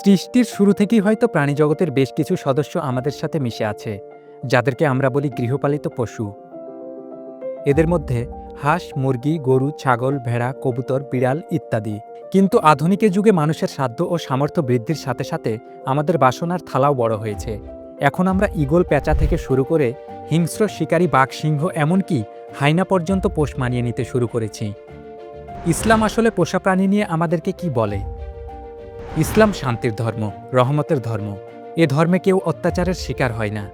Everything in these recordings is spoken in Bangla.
সৃষ্টির শুরু থেকেই হয়তো প্রাণীজগতের বেশ কিছু সদস্য আমাদের সাথে মিশে আছে, যাদেরকে আমরা বলি গৃহপালিত পশু। এদের মধ্যে হাঁস, মুরগি, গরু, ছাগল, ভেড়া, কবুতর, বিড়াল ইত্যাদি। কিন্তু আধুনিকের যুগে মানুষের সাধ্য ও সামর্থ্য বৃদ্ধির সাথে সাথে আমাদের বাসনার থালাও বড় হয়েছে। এখন আমরা ঈগল পেঁচা থেকে শুরু করে হিংস্র শিকারী বাঘ সিংহ এমনকি হাইনা পর্যন্ত পোষ মানিয়ে নিতে শুরু করেছি। ইসলাম আসলে পোষা প্রাণী নিয়ে আমাদেরকে কি বলে? ইসলাম শান্তির ধর্ম, রহমতের ধর্ম। এ ধর্মে কেউ অত্যাচারের শিকার হয় না।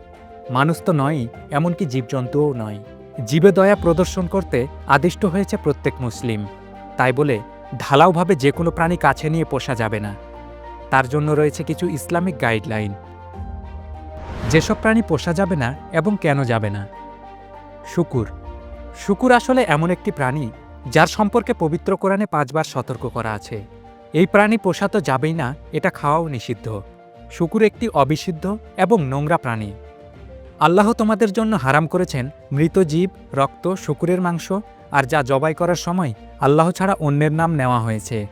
মানুষ তো নয়ই, এমনকি জীবজন্তুও নয়। জীবে দয়া প্রদর্শন করতে আদিষ্ট হয়েছে প্রত্যেক মুসলিম। তাই বলে ঢালাওভাবে যে কোনো প্রাণী কাছে নিয়ে পোষা যাবে না। তার জন্য রয়েছে কিছু ইসলামিক গাইডলাইন। যেসব প্রাণী পোষা যাবে না এবং কেন যাবে না? শুকুর। শুকুর আসলে এমন একটি প্রাণী যার সম্পর্কে পবিত্র কোরআনে পাঁচবার সতর্ক করা আছে। এই প্রাণী পোষা তো যাবেই না, এটা খাওয়াও নিষিদ্ধ। শুকুর একটি অবিশুদ্ধ এবং নোংরা প্রাণী। আল্লাহ তোমাদের জন্য হারাম করেছেন মৃত জীব, রক্ত, শুকুরের মাংস, আর যা জবাই করার সময় আল্লাহ ছাড়া অন্যের নাম নেওয়া হয়েছে।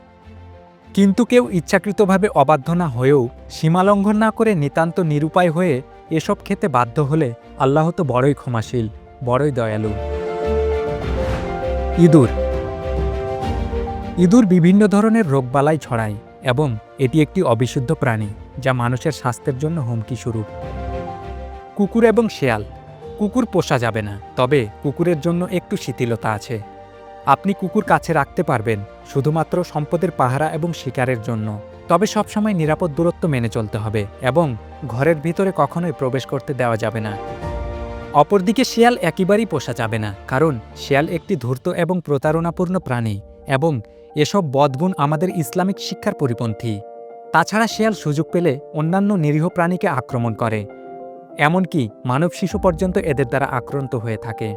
কিন্তু কেউ ইচ্ছাকৃতভাবে অবাধ্য না হয়েও সীমালঙ্ঘন না করে নিতান্ত নিরুপায় হয়ে এসব খেতে বাধ্য হলে আল্লাহ তো বড়ই ক্ষমাশীল, বড়ই দয়ালু। ইঁদুর ইঁদুর বিভিন্ন ধরনের রোগবালাই ছড়ায় এবং এটি একটি অবিশুদ্ধ প্রাণী যা মানুষের স্বাস্থ্যের জন্য হুমকি স্বরূপ। কুকুর এবং শেয়াল। কুকুর পোষা যাবে না, তবে কুকুরের জন্য একটু শিথিলতা আছে। আপনি কুকুর কাছে রাখতে পারবেন, শুধুমাত্র সম্পদের পাহারা এবং শিকারের জন্য। তবে সবসময় নিরাপদ দূরত্ব মেনে চলতে হবে এবং ঘরের ভিতরে কখনোই প্রবেশ করতে দেওয়া যাবে না। অপরদিকে শিয়াল একেবারেই পোষা যাবে না, কারণ শিয়াল একটি ধূর্ত এবং প্রতারণাপূর্ণ প্রাণী এবং এসব বদগুণ আমাদের ইসলামিক শিক্ষার পরিপন্থী। তাছাড়া শেয়াল সুযোগ পেলে অন্যান্য নিরীহ প্রাণীকে আক্রমণ করে। এমনকি মানব শিশু পর্যন্ত এদের দ্বারা আক্রান্ত হয়ে থাকে।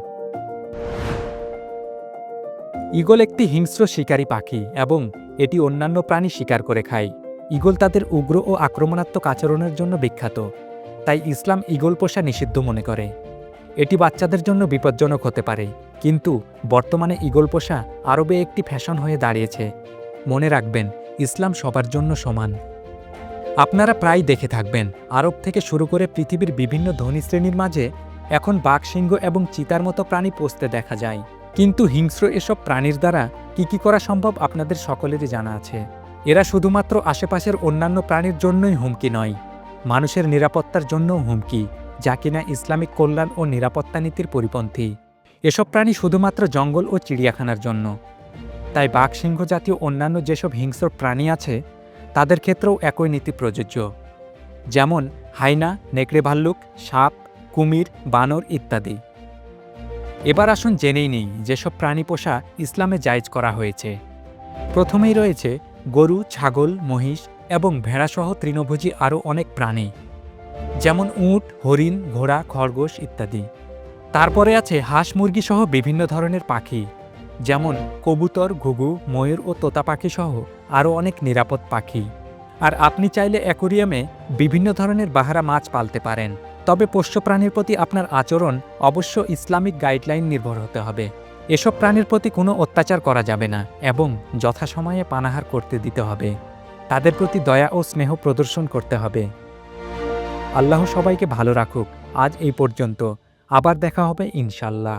ঈগল একটি হিংস্র শিকারী পাখি এবং এটি অন্যান্য প্রাণী শিকার করে খায়। ঈগল তাদের উগ্র ও আক্রমণাত্মক আচরণের জন্য বিখ্যাত, তাই ইসলাম ঈগল পোষা নিষিদ্ধ মনে করে। এটি বাচ্চাদের জন্য বিপজ্জনক হতে পারে। কিন্তু বর্তমানে ঈগল পোষা আরবে একটি ফ্যাশন হয়ে দাঁড়িয়েছে। মনে রাখবেন, ইসলাম সবার জন্য সমান। আপনারা প্রায় দেখে থাকবেন, আরব থেকে শুরু করে পৃথিবীর বিভিন্ন ধনী শ্রেণির মাঝে এখন বাঘ, সিংহ এবং চিতার মতো প্রাণী পোষতে দেখা যায়। কিন্তু হিংস্র এসব প্রাণীর দ্বারা কি কি করা সম্ভব আপনাদের সকলেরই জানা আছে। এরা শুধুমাত্র আশেপাশের অন্যান্য প্রাণীর জন্যই হুমকি নয়, মানুষের নিরাপত্তার জন্যও হুমকি, যা কিনা ইসলামিক কল্যাণ ও নিরাপত্তা নীতির পরিপন্থী। এসব প্রাণী শুধুমাত্র জঙ্গল ও চিড়িয়াখানার জন্য। তাই বাঘ সিংহ জাতীয় অন্যান্য যেসব হিংস্র প্রাণী আছে, তাদের ক্ষেত্রেও একই নীতি প্রযোজ্য। যেমন হাইনা, নেকড়ে ভাল্লুক, সাপ, কুমির, বানর ইত্যাদি। এবার আসুন জেনেই নেই যেসব প্রাণী পোষা ইসলামে জায়েজ করা হয়েছে। প্রথমেই রয়েছে গরু, ছাগল, মহিষ এবং ভেড়াসহ তৃণভোজী আরও অনেক প্রাণী। যেমন উট, হরিণ, ঘোড়া, খরগোশ ইত্যাদি। তারপরে আছে হাঁস মুরগি সহ বিভিন্ন ধরনের পাখি, যেমন কবুতর, ঘুঘু, ময়ূর ও তোতা পাখি সহ আরও অনেক নিরাপদ পাখি। আর আপনি চাইলে অ্যাকোরিয়ামে বিভিন্ন ধরনের বাহারা মাছ পালতে পারেন। তবে পোষ্য প্রাণীর প্রতি আপনার আচরণ অবশ্য ইসলামিক গাইডলাইন নির্ভর হতে হবে। এসব প্রাণীর প্রতি কোনো অত্যাচার করা যাবে না এবং যথাসময়ে পানাহার করতে দিতে হবে। তাদের প্রতি দয়া ও স্নেহ প্রদর্শন করতে হবে। আল্লাহ সবাইকে ভালো রাখুক। আজ এই পর্যন্ত। আবার দেখা হবে ইনশাল্লাহ।